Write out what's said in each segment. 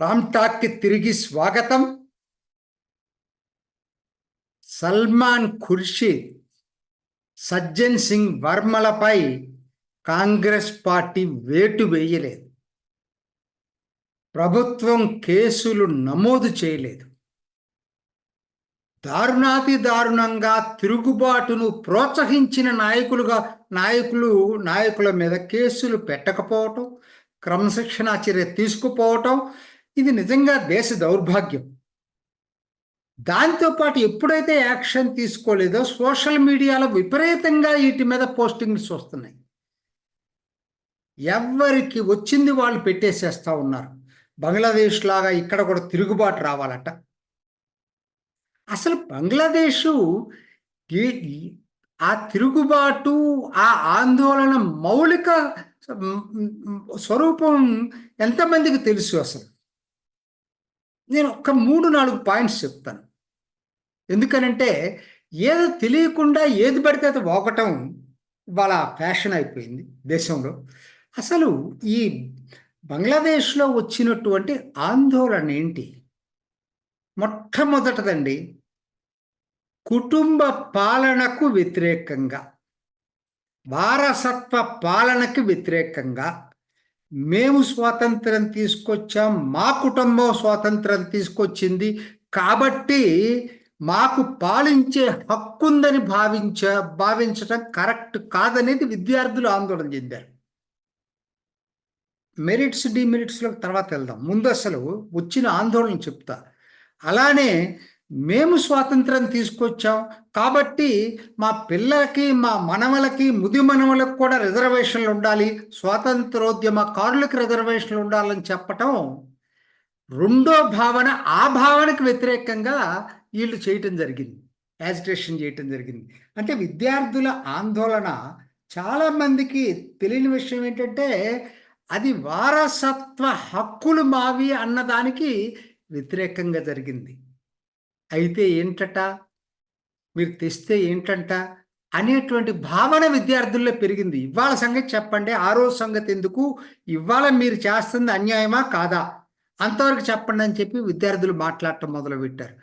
రామ్టాక్కి తిరిగి స్వాగతం. సల్మాన్ ఖుర్షీద్ సజ్జన్ సింగ్ వర్మలపై కాంగ్రెస్ పార్టీ వేటు వేయలేదు. ప్రభుత్వం కేసులు నమోదు చేయలేదు. దారుణాతి దారుణంగా తిరుగుబాటును ప్రోత్సహించిన నాయకులుగా నాయకులు నాయకుల మీద కేసులు పెట్టకపోవటం క్రమశిక్షణా చర్య తీసుకుపోవటం ఇది నిజంగా దేశ దౌర్భాగ్యం. దాంతోపాటు ఎప్పుడైతే యాక్షన్ తీసుకోలేదో సోషల్ మీడియాలో విపరీతంగా వీటి మీద పోస్టింగ్స్ వస్తున్నాయి. ఎవరికి వచ్చింది వాళ్ళు పెట్టేసేస్తూ ఉన్నారు. బంగ్లాదేశ్ లాగా ఇక్కడ కూడా తిరుగుబాటు రావాలట. అసలు బంగ్లాదేశు ఆ తిరుగుబాటు ఆ ఆందోళన మౌలిక స్వరూపం ఎంతమందికి తెలుసు అసలు? నేను ఒక మూడు నాలుగు పాయింట్స్ చెప్తాను. ఎందుకనంటే ఏదో తెలియకుండా ఏది పడితే అది ఒకటం వాళ్ళ ఫ్యాషన్ అయిపోయింది దేశంలో. అసలు ఈ బంగ్లాదేశ్లో వచ్చినటువంటి ఆందోళన ఏంటి? మొట్టమొదటిదండి కుటుంబ పాలనకు వ్యతిరేకంగా వారసత్వ పాలనకు వ్యతిరేకంగా మేము స్వాతంత్రం తీసుకొచ్చాం మా కుటుంబం స్వాతంత్రం తీసుకొచ్చింది. కాబట్టి మాకు పాలించే హక్కుందని భావించ భావించడం కరెక్ట్ కాదనేది విద్యార్థులు ఆందోళన చెందారు. మెరిట్స్ డిమెరిట్స్లో తర్వాత వెళ్దాం. ముందు అసలు వచ్చిన ఆందోళన చెప్తా. అలానే మేము స్వాతంత్రం తీసుకొచ్చాం. కాబట్టి మా పిల్లలకి మా మనవలకి ముది మనవలకు కూడా రిజర్వేషన్లు ఉండాలి. స్వాతంత్రోద్యమకారులకు రిజర్వేషన్లు ఉండాలని చెప్పటం రెండో భావన ఆ భావనకు వ్యతిరేకంగా వీళ్ళు చేయటం జరిగింది. యాజిటేషన్ చేయటం జరిగింది. అంటే విద్యార్థుల ఆందోళన. చాలామందికి తెలియని విషయం ఏంటంటే అది వారసత్వ హక్కులు మావి అన్నదానికి వ్యతిరేకంగా జరిగింది. అయితే ఏంటట? మీరు తెస్తే ఏంటంట? అనేటువంటి భావన విద్యార్థుల్లో పెరిగింది. ఇవాళ సంగతి చెప్పండి. ఆ రోజు సంగతి ఎందుకు? ఇవాళ మీరు చేస్తుంది అన్యాయమా కాదా? అంతవరకు చెప్పండి అని చెప్పి విద్యార్థులు మాట్లాడటం మొదలుపెట్టారు.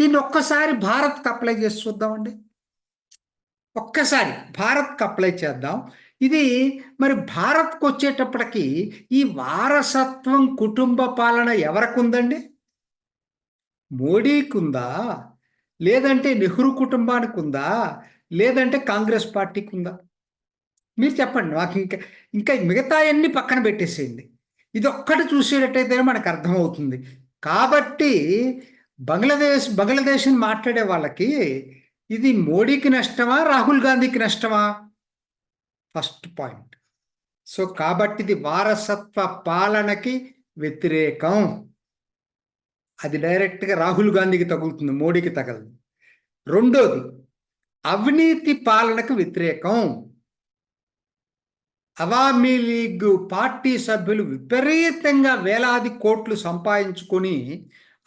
దీన్ని ఒక్కసారి భారత్కి అప్లై చేసి చూద్దామండి. ఒక్కసారి భారత్కి అప్లై చేద్దాం. ఇది మరి భారత్కు వచ్చేటప్పటికి ఈ వారసత్వం కుటుంబ పాలన ఎవరికి ఉందండి? మోడీకి ఉందా లేదంటే నెహ్రూ కుటుంబానికి ఉందా లేదంటే కాంగ్రెస్ పార్టీకి ఉందా మీరు చెప్పండి నాకు ఇంకా ఇంకా మిగతా అన్ని పక్కన పెట్టేసేయండి. ఇది ఒక్కటి చూసేటట్టయితే మనకు అర్థమవుతుంది. కాబట్టి బంగ్లాదేశ్ బంగ్లాదేశ్ని మాట్లాడే వాళ్ళకి ఇది మోడీకి నష్టమా రాహుల్ గాంధీకి నష్టమా? First point. సో కాబట్టి ఇది వారసత్వ పాలనకి వ్యతిరేకం. అది డైరెక్ట్గా రాహుల్ గాంధీకి తగులుతుంది మోడీకి తగలదు. రెండోది అవినీతి పాలనకు వ్యతిరేకం. అవామీ లీగ్ పార్టీ సభ్యులు విపరీతంగా వేలాది కోట్లు సంపాదించుకొని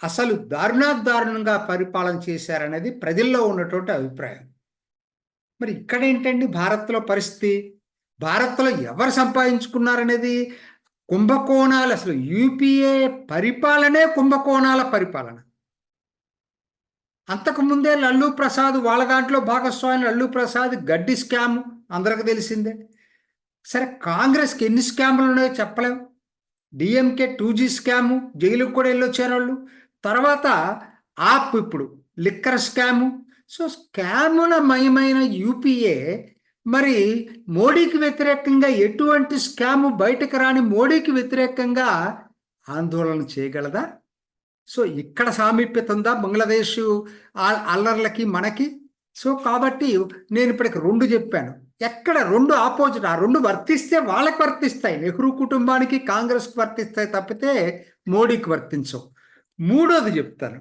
అసలు దారుణాదారుణంగా పరిపాలన చేశారనేది ప్రజల్లో ఉన్నటువంటి అభిప్రాయం. మరి ఇక్కడ ఏంటండి భారత్లో పరిస్థితి? భారత్లో ఎవరు సంపాదించుకున్నారనేది కుంభకోణాలు అసలు యూపీఏ పరిపాలనే కుంభకోణాల పరిపాలన. అంతకుముందే లల్లు ప్రసాద్ వాళ్ళ దాంట్లో భాగస్వామి లల్లు ప్రసాద్ గడ్డి స్కామ్ అందరికి తెలిసిందే. సరే కాంగ్రెస్కి ఎన్ని స్కాములు ఉన్నాయో చెప్పలేం. డిఎంకే టూ జీ స్కాము జైలుకు కూడా వెళ్ళొచ్చారు వాళ్ళు తర్వాత ఆప్ ఇప్పుడు లిక్కర్ స్కాము. సో స్కాముల మయమైన యూపీఏ మరి మోడీకి వ్యతిరేకంగా ఎటువంటి స్కాము బయటకు రాని మోడీకి వ్యతిరేకంగా ఆందోళన చేయగలదా? సో ఇక్కడ సామీప్యత ఉందా బంగ్లాదేశ్ అల్లర్లకి మనకి? సో కాబట్టి నేను ఇప్పటికి రెండు చెప్పాను. ఎక్కడ రెండు ఆపోజిట్ ఆ రెండు వర్తిస్తే వాళ్ళకి వర్తిస్తాయి. నెహ్రూ కుటుంబానికి కాంగ్రెస్కి వర్తిస్తాయి తప్పితే మోడీకి వర్తించవు. మూడోది చెప్తాను.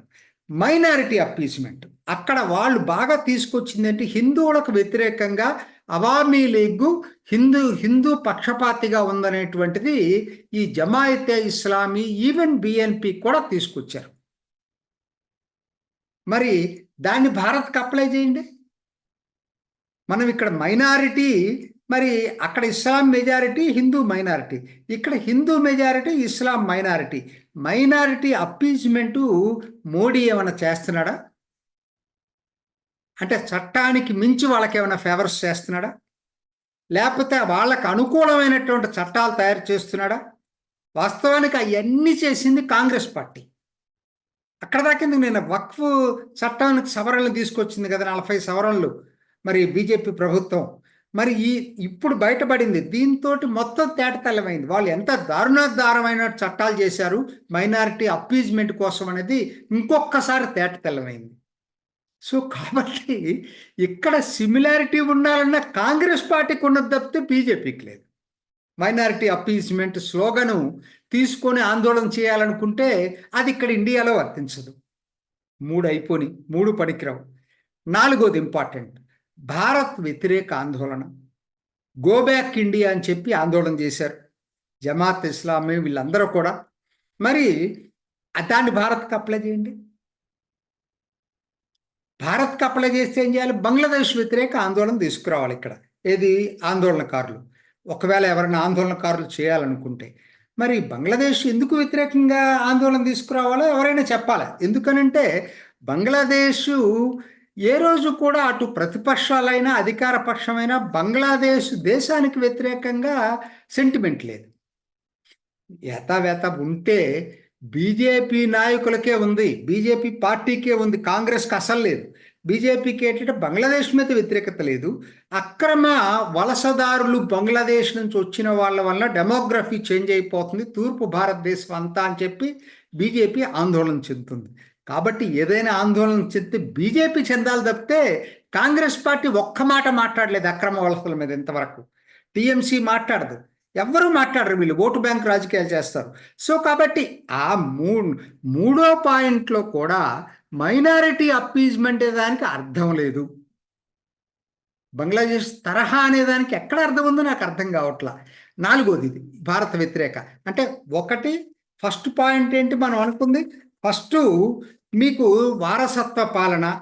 మైనారిటీ అప్పీస్మెంట్ అక్కడ వాళ్ళు బాగా తీసుకొచ్చిందంటే హిందువులకు వ్యతిరేకంగా అవామీ లీగ్ హిందూ హిందూ పక్షపాతిగా ఉందనేటువంటిది ఈ జమాయితే ఇస్లామీ ఈవెన్ బిఎన్పి కూడా తీసుకొచ్చారు. మరి దాన్ని భారత్కి అప్లై చేయండి. మనం ఇక్కడ మైనారిటీ మరి అక్కడ ఇస్లాం మెజారిటీ హిందూ మైనారిటీ. ఇక్కడ Hindu majority Islam minority. Minority appeasement Modi ఏమైనా చేస్తున్నాడా? అంటే చట్టానికి మించి వాళ్ళకి ఏమైనా ఫేవర్స్ చేస్తున్నాడా? లేకపోతే వాళ్ళకు అనుకూలమైనటువంటి చట్టాలు తయారు చేస్తున్నాడా? వాస్తవానికి అవన్నీ చేసింది కాంగ్రెస్ పార్టీ. అక్కడ దాకా నేను వక్ఫ్ చట్టానికి సవరణలు తీసుకొచ్చింది కదా నలభై సవరణలు. మరి బీజేపీ ప్రభుత్వం. మరి ఈ ఇప్పుడు బయటపడింది. దీంతో మొత్తం తేటతల్లమైంది. వాళ్ళు ఎంత దారుణోద్ధారమైన చట్టాలు చేశారు. మైనారిటీ అప్పీజ్మెంట్ కోసం అనేది ఇంకొకసారి తేటతల్లమైంది. సో కాబట్టి ఇక్కడ సిమిలారిటీ ఉండాలన్న కాంగ్రెస్ పార్టీకి ఉన్నది తప్పితే బీజేపీకి లేదు. మైనారిటీ అప్పీజ్మెంట్ స్లోగను తీసుకొని ఆందోళన చేయాలనుకుంటే అది ఇక్కడ ఇండియాలో వర్తించదు. మూడు అయిపోని మూడు పనికిరావు నాలుగోది ఇంపార్టెంట్ భారత్ వ్యతిరేక ఆందోళన. గో బ్యాక్ ఇండియా అని చెప్పి ఆందోళన చేశారు. జమాత్ ఇస్లామీ వీళ్ళందరూ కూడా. మరి దాన్ని భారత్కి అప్లై చేయండి. భారత్కి అప్లై చేస్తే ఏం చేయాలి? బంగ్లాదేశ్ వ్యతిరేక ఆందోళన తీసుకురావాలి ఇక్కడ. ఏది? ఆందోళనకారులు. ఒకవేళ ఎవరైనా ఆందోళనకారులు చేయాలనుకుంటే. మరి బంగ్లాదేశ్ ఎందుకు వ్యతిరేకంగా ఆందోళన తీసుకురావాలో ఎవరైనా చెప్పాలి. ఎందుకనంటే బంగ్లాదేశ్ ఏ రోజు కూడా అటు ప్రతిపక్షాలైనా అధికార పక్షమైనా బంగ్లాదేశ్ దేశానికి వ్యతిరేకంగా సెంటిమెంట్ లేదు. యథావేత ఉంటే బీజేపీ నాయకులకే ఉంది బీజేపీ పార్టీకే ఉంది కాంగ్రెస్కి అసలు లేదు. బీజేపీకి ఏంటంటే బంగ్లాదేశ్ మీద వ్యతిరేకత లేదు. అక్రమ వలసదారులు బంగ్లాదేశ్ నుంచి వచ్చిన వాళ్ళ వల్ల డెమోగ్రఫీ చేంజ్ అయిపోతుంది తూర్పు భారతదేశం అంతా అని చెప్పి బీజేపీ ఆందోళన చెందుతుంది. కాబట్టి ఏదైనా ఆందోళన చెందితే బీజేపీ చెందాలి తప్పితే కాంగ్రెస్ పార్టీ ఒక్క మాట మాట్లాడలేదు అక్రమ వలసల మీద ఇంతవరకు. టీఎంసీ మాట్లాడదు. ఎవ్వరూ మాట్లాడరు వీళ్ళు. ఓటు బ్యాంక్ రాజకీయాలు చేస్తారు. సో కాబట్టి ఆ మూ మూడో పాయింట్లో కూడా మైనారిటీ అప్పీజ్మెంట్ దానికి అర్థం లేదు. బంగ్లాదేశ్ తరహా అనే దానికి ఎక్కడ అర్థం ఉందో నాకు అర్థం కావట్లా. నాలుగోది ఇది భారత వ్యతిరేక. అంటే ఒకటి ఫస్ట్ పాయింట్ ఏంటి మనం అనుకుంది? ఫస్ట్ మీకు వారసత్వ పాలన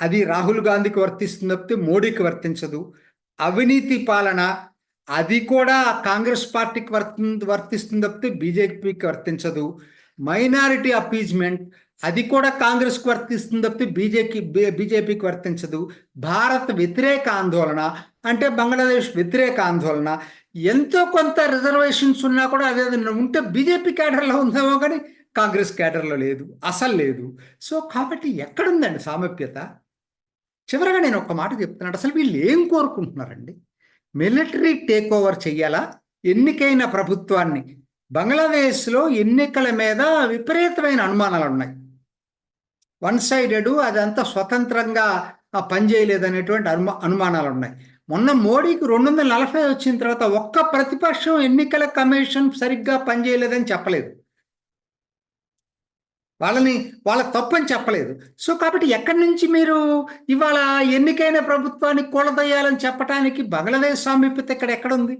అది రాహుల్ గాంధీకి వర్తిస్తుంది తప్పితే మోడీకి వర్తించదు. అవినీతి పాలన అది కూడా కాంగ్రెస్ పార్టీకి వర్తి వర్తిస్తుంది తప్పితే బీజేపీకి వర్తించదు. మైనారిటీ అపీజ్మెంట్ అది కూడా కాంగ్రెస్కి వర్తిస్తుంది తప్పితే బీజేపీ బీజేపీకి వర్తించదు. భారత్ వ్యతిరేక ఆందోళన అంటే బంగ్లాదేశ్ వ్యతిరేక ఆందోళన. ఎంతో కొంత రిజర్వేషన్స్ ఉన్నా కూడా అదే ఉంటే బీజేపీ క్యాడర్లో ఉందేమో కానీ కాంగ్రెస్ క్యాడర్లో లేదు. అసలు లేదు. సో కాబట్టి ఎక్కడుందండి సామీప్యత? చివరగా నేను ఒక మాట చెప్తున్నాను. అసలు వీళ్ళు ఏం కోరుకుంటున్నారండి? మిలిటరీ టేక్ ఓవర్ చెయ్యాలా? ఎన్నికైన ప్రభుత్వాన్ని? బంగ్లాదేశ్లో ఎన్నికల మీద విపరీతమైన అనుమానాలు ఉన్నాయి వన్ సైడెడ్ అదంతా స్వతంత్రంగా పనిచేయలేదనేటువంటి అనుమా అనుమానాలు ఉన్నాయి మొన్న మోడీకి రెండు వందల నలభై వచ్చిన తర్వాత ఒక్క ప్రతిపక్షం ఎన్నికల కమిషన్ సరిగ్గా పనిచేయలేదని చెప్పలేదు. వాళ్ళని వాళ్ళ తప్పని చెప్పలేదు. సో కాబట్టి ఎక్కడి నుంచి మీరు ఇవాళ ఎన్నికైన ప్రభుత్వాన్ని కూలదయ్యాలని చెప్పడానికి బంగ్లాదేశ్ సామీప్యత ఇక్కడ ఎక్కడుంది?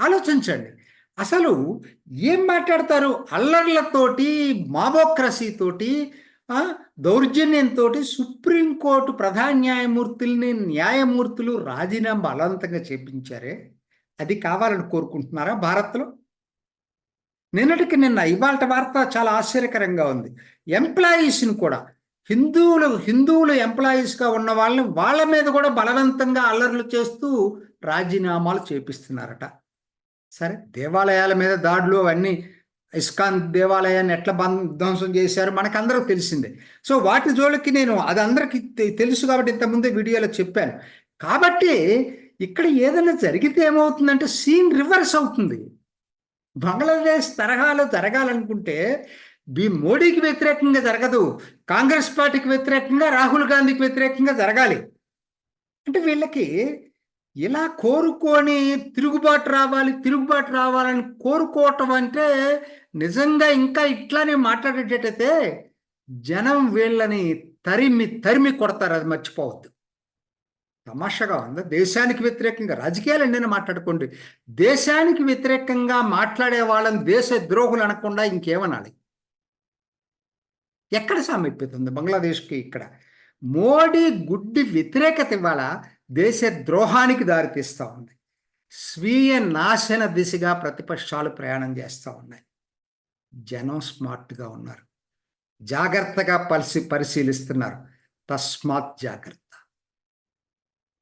ఆలోచించండి. అసలు ఏం మాట్లాడతారు? అల్లర్లతోటి మాబోక్రసీతోటి దౌర్జన్యంతో సుప్రీంకోర్టు ప్రధాన న్యాయమూర్తుల్ని న్యాయమూర్తులు రాజీనామా బలవంతంగా చేపించారే? అది కావాలని కోరుకుంటున్నారా భారత్లో? నిన్నటికి నిన్న ఇవాళ వార్త చాలా ఆశ్చర్యకరంగా ఉంది. ఎంప్లాయీస్ని కూడా హిందువులు హిందువులు ఎంప్లాయీస్గా ఉన్న వాళ్ళని వాళ్ళ మీద కూడా బలవంతంగా అల్లర్లు చేస్తూ రాజీనామాలు చేపిస్తున్నారట. సరే దేవాలయాల మీద దాడులు అవన్నీ ఇస్కాన్ దేవాలయాన్ని ఎట్లా ధ్వంసం చేశారు మనకందరూ తెలిసిందే. సో వాటి జోలికి నేను అది అందరికీ తెలుసు కాబట్టి ఇంతకుముందే వీడియోలో చెప్పాను. కాబట్టి ఇక్కడ ఏదైనా జరిగితే ఏమవుతుందంటే సీన్ రివర్స్ అవుతుంది. బంగ్లాదేశ్ తరహాలో జరగాలనుకుంటే బి మోడీకి వ్యతిరేకంగా జరగదు కాంగ్రెస్ పార్టీకి వ్యతిరేకంగా రాహుల్ గాంధీకి వ్యతిరేకంగా జరగాలి. అంటే వీళ్ళకి ఇలా కోరుకొని తిరుగుబాటు రావాలి తిరుగుబాటు రావాలని కోరుకోవటం అంటే నిజంగా ఇంకా ఇట్లానే మాట్లాడేటట్టయితే జనం వీళ్ళని తరిమి తరిమి కొడతారు అది మర్చిపోవద్దు. తమాషగా ఉంది. దేశానికి వ్యతిరేకంగా రాజకీయాలు నేను మాట్లాడుకోండి. దేశానికి వ్యతిరేకంగా మాట్లాడే వాళ్ళని దేశ ద్రోహులు అనకుండా ఇంకేమనాలి? ఎక్కడ సామీప్యత ఉంది బంగ్లాదేశ్కి ఇక్కడ? మోడీ గుడ్డి వ్యతిరేకత ఇవాళ దేశ ద్రోహానికి దారితీస్తూ ఉంది. స్వీయ నాశన దిశగా ప్రతిపక్షాలు ప్రయాణం చేస్తూ ఉన్నాయి. జనం స్మార్ట్గా ఉన్నారు. జాగ్రత్తగా పరిశీ పరిశీలిస్తున్నారు. తస్మాత్ జాగ్రత్త.